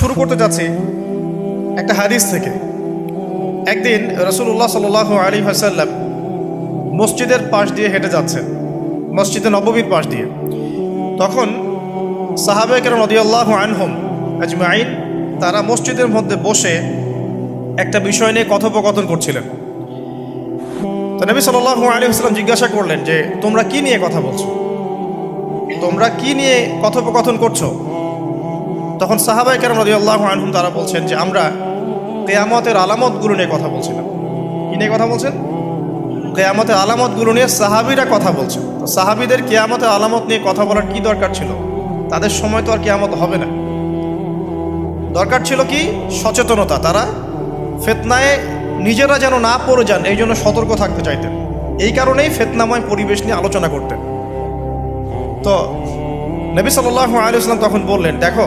শুরু করতে যাচ্ছি একটা হাদিস থেকে। একদিন রসুল্লাহ সাল আলী হাসাল্লাম মসজিদের পাশ দিয়ে হেঁটে যাচ্ছেন, মসজিদে নববীর পাশ দিয়ে। তখন সাহাবেকের নদিয়াল্লাহ আনহম আজমাইন, তারা মসজিদের মধ্যে বসে একটা বিষয় নিয়ে কথোপকথন করছিলেন। তো নবী সাল্লাল্লাহু আলী হাসলাম জিজ্ঞাসা করলেন যে, তোমরা কি নিয়ে কথা বলছো? তোমরা কি নিয়ে কথোপকথন করছ? তখন সাহাবাই কেরাম রদিয়াল্লাহ আনহুম তারা বলছেন যে, আমরা কেয়ামতের আলামতগুলো নিয়ে কথা বলছিলাম। কি নিয়ে কথা বলছেন? কেয়ামতের আলামতগুলো নিয়ে সাহাবিরা কথা বলছেন। তো সাহাবিদের কেয়ামতের আলামত নিয়ে কথা বলার কি দরকার ছিল? তাদের সময় তো আর কেয়ামত হবে না। দরকার ছিল কি? সচেতনতা। তারা ফেতনায় নিজেরা যেন না পড়ে যান, এই জন্য সতর্ক থাকতে চাইতেন। এই কারণেই ফেতনাময় পরিবেশ নিয়ে আলোচনা করতেন। তো নবী সাল্লাহ আলিয়াল্লাম তখন বললেন, দেখো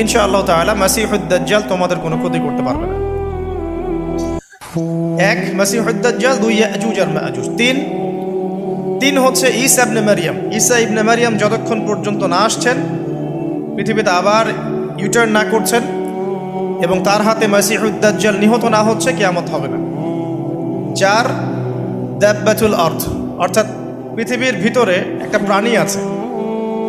ইনশা আল্লাহ তালা মাসিহুদ্দাজ্জাল তোমাদের কোনো ক্ষতি করতে পারবে না। এক মাসিহুদ্দাজ্জাল দুই, ইয়াজুজ আর মাজুজ। তিন তিন হচ্ছে ঈসা ইবনে মারিয়াম। ঈসা ইবনে মারিয়াম যতক্ষণ পর্যন্ত না আসছেন, পৃথিবীতে আবার ইউটার্ন না করছেন এবং তার হাতে মাসিহুদ্দাজ্জাল নিহত না হচ্ছে, কেয়ামত হবে না। চার দ্যাব্বাতুল অর্থ অর্থাৎ পৃথিবীর ভিতরে একটা প্রাণী আছে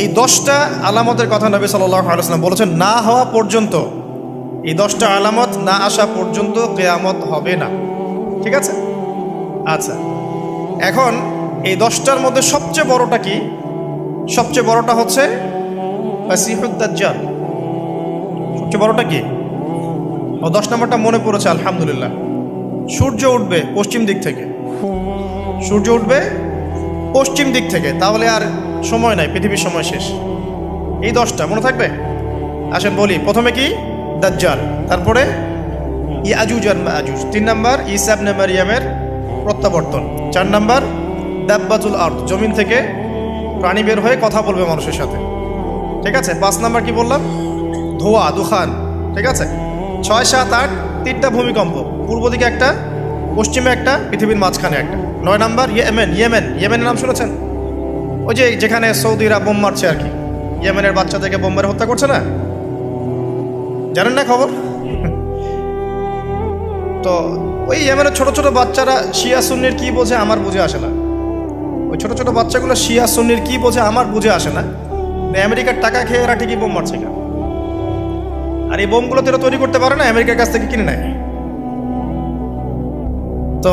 এই দশটা আলামতের কথা নবী আলাইসলাম বলেছেন, না হওয়া পর্যন্ত, এই দশটা আলামত না আসা পর্যন্ত কেয়ামত হবে না। ঠিক আছে? আচ্ছা। এখন এই দশটার মধ্যে সবচেয়ে বড়টা কি? সবচেয়ে বড়টা হচ্ছে সবচেয়ে বড়টা কি? ও দশ নম্বরটা মনে পড়েছে, আলহামদুলিল্লাহ। সূর্য উঠবে পশ্চিম দিক থেকে। সূর্য উঠবে পশ্চিম দিক থেকে। তাহলে আর সময় নাই, পৃথিবীর সময় শেষ। এই দশটা, মনে থাকবে? আসেন বলি, প্রথমে কি? দাজ্জাল, তারপরে ইয়াজুজ আর মাজুজ। তিন নাম্বার ইসাব মারিয়ামের প্রত্যাবর্তন। চার নাম্বার, দাব্বাতুল আর্থ জমিন থেকে প্রাণী বের হয়ে কথা বলবে মানুষের সাথে। ঠিক আছে? পাঁচ নাম্বার কি বললাম? ধোয়া, দুখান। ঠিক আছে? ছয়, সাত, আট, তিনটা ভূমিকম্প। পূর্ব দিকে একটা, পশ্চিমে একটা, পৃথিবীর মাঝখানে একটা। নয় নাম্বার, ইয়েমেন ইয়েমেন। ইয়েমেনের নাম শুনেছেন? ওই যে যেখানে সৌদিরা বোম মারছে আর কি। ইয়েমেনের বাচ্চাদেরকে বোম মেরে হত্যা করছে না? জানেন না খবর? তো ওই ইয়েমেনের ছোট ছোট বাচ্চারা শিয়া সুন্নির কি বোঝে আমার বুঝে আসে না। ওই ছোট ছোট বাচ্চাগুলো শিয়া সুন্নির কি বোঝে আমার বুঝে আসে না। আমেরিকার টাকা খেয়ে এরা ঠিকই বোম মারছে কেন? আর এই বোমগুলো তো এরা তৈরি করতে পারে না, আমেরিকার কাছ থেকে কিনে নেয়। তো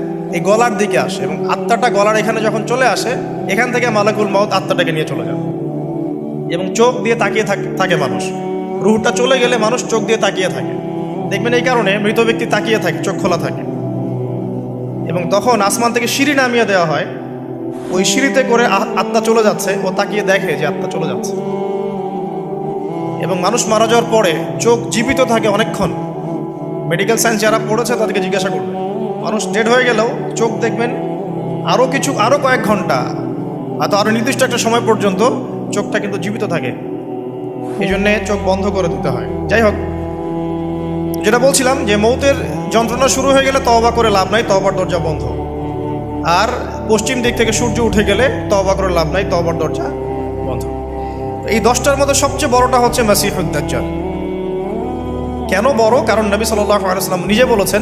এই গলার দিকে আসে এবং আত্মাটা গলার এখানে যখন চলে আসে, এখান থেকে মালাকুল মাউত আত্মাটাকে নিয়ে চলে যায়। এবং চোখ দিয়ে তাকিয়ে থাকে মানুষ। রুহটা চলে গেলে মানুষ চোখ দিয়ে তাকিয়ে থাকে। দেখবেন এই কারণে মৃত ব্যক্তি তাকিয়ে থাকে, চোখ খোলা থাকে। এবং তখন আসমান থেকে সিঁড়ি নামিয়ে দেওয়া হয়। ওই সিঁড়িতে করে আত্মা চলে যাচ্ছে ও তাকিয়ে দেখে যে আত্মা চলে যাচ্ছে। এবং মানুষ মারা যাওয়ার পরে চোখ জীবিত থাকে অনেকক্ষণ। মেডিকেল সায়েন্স যারা পড়েছে তাদেরকে জিজ্ঞাসা করবে। মানুষ ডেড হয়ে গেলেও চোখ দেখবেন আরও কিছু আরও কয়েক ঘণ্টা, হয়তো আরও নির্দিষ্ট একটা সময় পর্যন্ত চোখটা কিন্তু জীবিত থাকে। এই জন্যে চোখ বন্ধ করে দিতে হয়। যাই হোক, যেটা বলছিলাম যে মৌতের যন্ত্রণা শুরু হয়ে গেলে তবা করে লাভ নাই তবার দরজা বন্ধ। আর পশ্চিম দিক থেকে সূর্য উঠে গেলে তওবা করে লাভ নাই তবার দরজা বন্ধ। এই দশটার মধ্যে সবচেয়ে বড়টা হচ্ছে মাসিহুদ্দাজ্জাল কেন বড়? কারণ নবী আলাইসলাম নিজে বলেছেন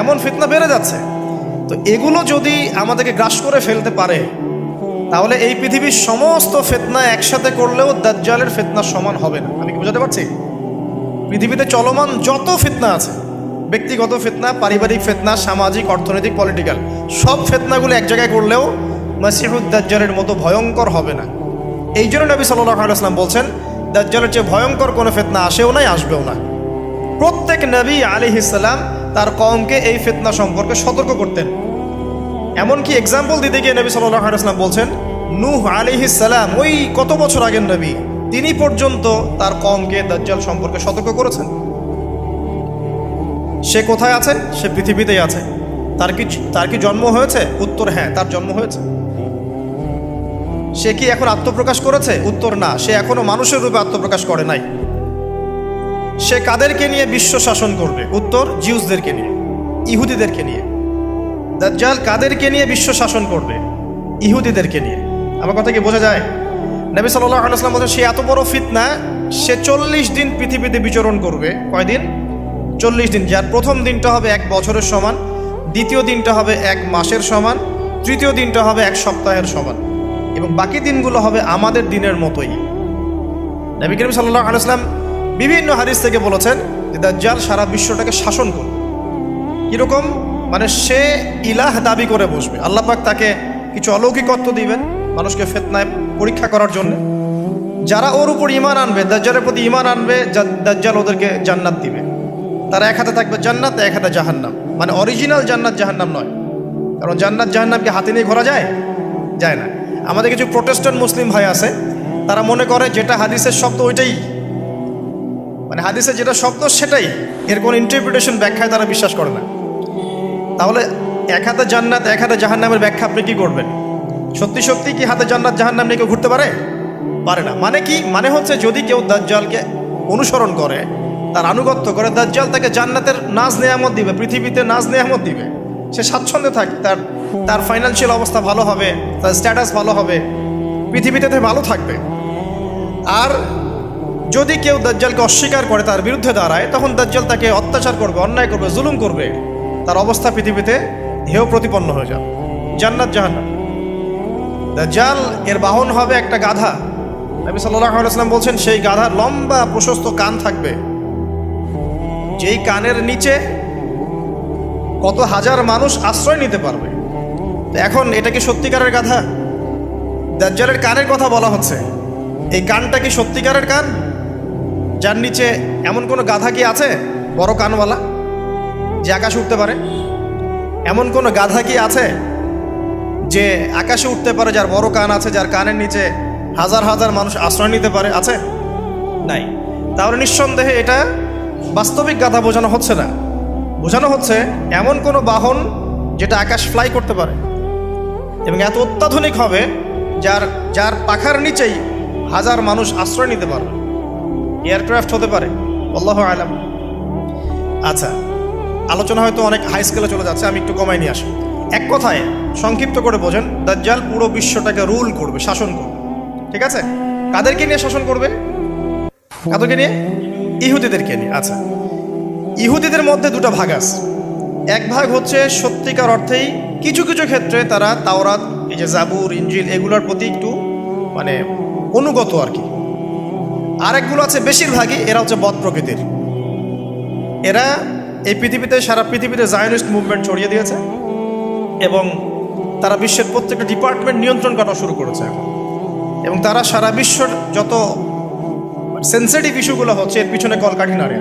এমন ফিতনা বেড়ে যাচ্ছে। তো এগুলো যদি আমাদেরকে গ্রাস করে ফেলতে পারে, তাহলে এই পৃথিবীর সমস্ত ফেতনা একসাথে করলেও দাজ্জালের ফেতনা সমান হবে না। আমি কি বোঝাতে পারছি? পৃথিবীতে চলমান যত ফেতনা আছে, ব্যক্তিগত ফিতনা, পারিবারিক ফিতনা, সামাজিক, অর্থনৈতিক পলিটিক্যাল সব ফিতনাগুলো এক জায়গায় করলেও দাজ্জালের মতো ভয়ঙ্কর হবে না। এই জন্য নবী আলাইসলাম বলছেন, দাজ্জালের চেয়ে ভয়ঙ্কর কোনো ফিতনা আসেও নাই, আসবেও না। প্রত্যেক নবী আলী ইসলাম তার কমকে এই ফিতনা সম্পর্কে সতর্ক করতেন। এমনকি এক্সাম্পল দিতে গিয়ে নবী সাল্লাহ আলাইসলাম বলছেন, নূহ সালাম, ওই কত বছর আগের নবী, তিনি পর্যন্ত তার কমকে দাজ্জাল সম্পর্কে সতর্ক করেছেন। সে কোথায় আছে সে পৃথিবীতেই আছে। তার কি তার কি জন্ম হয়েছে? উত্তর হ্যাঁ তার জন্ম হয়েছে। সে কি এখন আত্মপ্রকাশ করেছে? উত্তর না। সে এখনও মানুষের রূপে আত্মপ্রকাশ করে নাই। সে কাদেরকে নিয়ে বিশ্ব শাসন করবে? উত্তর, জিউসদেরকে নিয়ে, ইহুদিদেরকে নিয়ে। দাজ্জাল কাদেরকে নিয়ে বিশ্ব শাসন করবে? ইহুদিদেরকে নিয়ে। আমার কথা কি বোঝা যায়? নবী সাল্লাহ আলাইসলাম বলছেন, সে এত বড় ফিতনা, সে চল্লিশ দিন পৃথিবীতে বিচরণ করবে। কয়দিন চল্লিশ দিন। যার প্রথম দিনটা হবে এক বছরের সমান, দ্বিতীয় দিনটা হবে এক মাসের সমান, তৃতীয় দিনটা হবে এক সপ্তাহের সমান। এবং বাকি দিনগুলো হবে আমাদের দিনের মতোই। নবী করিম সাল্লাহ আলাইসলাম বিভিন্ন হাদিস থেকে বলেছেন যে দাজ্জাল সারা বিশ্বটাকে শাসন করবে কীরকম? মানে সে ইলাহ দাবি করে বসবে। আল্লাহ পাক তাকে কিছু অলৌকিকত্ব দিবেন মানুষকে ফেতনায় পরীক্ষা করার জন্য। যারা ওর উপর ইমান আনবে, দাজ্জালের প্রতি ইমান আনবে দাজ্জাল ওদেরকে জান্নাত দিবে। তারা এক হাতে থাকবে জান্নাত, এক হাতে জাহান্নাম। মানে অরিজিনাল জান্নাত জাহান্নাম নয়। কারণ জান্নাত জাহান্নামকে হাতে নিয়ে ঘোরা যায়? যায় না। আমাদের কিছু প্রোটেস্ট্যান্ট মুসলিম ভাই আছে, তারা মনে করে যেটা হাদিসের শব্দ ওইটাই। মানে হাদিসে যেটা শব্দ সেটাই। এর কোনো ইন্টারপ্রিটেশন ব্যাখ্যায় তারা বিশ্বাস করে না। তাহলে এক হাতে জান্নাত, এক হাতে জাহান্নামের ব্যাখ্যা আপনি কি করবেন? সত্যি সত্যি কি হাতে জান্নাত, জাহান্নাম নিয়ে কেউ ঘুরতে পারে? পারে না। মানে কি? মানে হচ্ছে যদি কেউ দাজ্জালকে অনুসরণ করে, তার আনুগত্য করে, দাজ্জাল তাকে জান্নাতের নাজ নেয়ামত দিবে, পৃথিবীতে নাজ নেয়ামত দিবে। সে স্বাচ্ছন্দ্যে থাকে, তার তার ফাইন্যান্সিয়াল অবস্থা ভালো হবে, তার স্ট্যাটাস ভালো হবে, পৃথিবীতে ভালো থাকবে। আর যদি কেউ দাজ্জালকে অস্বীকার করে তার বিরুদ্ধে দাঁড়ায়, তখন দাজ্জাল তাকে অত্যাচার করবে, অন্যায় করবে, জুলুম করবে। তার অবস্থা পৃথিবীতে হেয় প্রতিপন্ন হয়ে যাবে। জান্নাত জাহান্নাম। দাজ্জাল এর বাহন হবে একটা গাধা। নবী সাল্লাল্লাহু আলাইহি ওয়াসাল্লাম বলছেন, সেই গাধার লম্বা প্রশস্ত কান থাকবে। যেই কানের নিচে কত হাজার মানুষ আশ্রয় নিতে পারবে। এখন এটা কি সত্যিকারের গাধা? দাজ্জালের কানের কথা বলা হচ্ছে। এই কানটা কি সত্যিকারের কান? যার নিচে এমন কোনো গাধা কি আছে? বড় কানওয়ালা, যে আকাশে উঠতে পারে? এমন কোনো গাধা কি আছে, যে আকাশে উঠতে পারে, যার বড় কান আছে, যার কানের নিচে হাজার হাজার মানুষ আশ্রয় নিতে পারে, আছে? নাই। তাহলে নিঃসন্দেহে এটা বাস্তবিক গাধা বোঝানো হচ্ছে না। বোঝানো হচ্ছে এমন কোনো বাহন যেটা আকাশ ফ্লাই করতে পারে। এবং এত অত্যাধুনিক হবে, যার যার পাখার নিচেই হাজার মানুষ আশ্রয় নিতে পারবে। এয়ারক্রাফট হতে পারে। আল্লাহ আলাম। আচ্ছা আলোচনা হয়তো অনেক হাই স্কেলে চলে যাচ্ছে, আমি একটু কমাই নিয়ে আসি। এক কথায়, সংক্ষিপ্ত করে বোঝেন, দাজ্জাল পুরো বিশ্বটাকে রুল করবে, শাসন করবে। ঠিক আছে? কাদেরকে নিয়ে শাসন করবে? কাদেরকে নিয়ে? ইহুদিদেরকে নিয়ে। আচ্ছা ইহুদিদের মধ্যে দুটো ভাগ আছে। এক ভাগ হচ্ছে সত্যিকার অর্থেই কিছু কিছু ক্ষেত্রে তারা তাওরাত, এই যে জাবুর ইঞ্জিল এগুলোর প্রতি একটু মানে অনুগত আর কি। আরেকগুলো আছে বেশিরভাগই, এরা হচ্ছে বধ প্রকৃতির এরা এই পৃথিবীতে, সারা পৃথিবীতে জায়নিস্ট মুভমেন্ট ছড়িয়ে দিয়েছে এবং তারা বিশ্বের প্রত্যেকটা ডিপার্টমেন্ট নিয়ন্ত্রণ করা শুরু করেছে এবং তারা সারা বিশ্বের যত সেন্সিটিভ ইস্যুগুলো হচ্ছে, এর পিছনে কলকাঠি নাড়ে।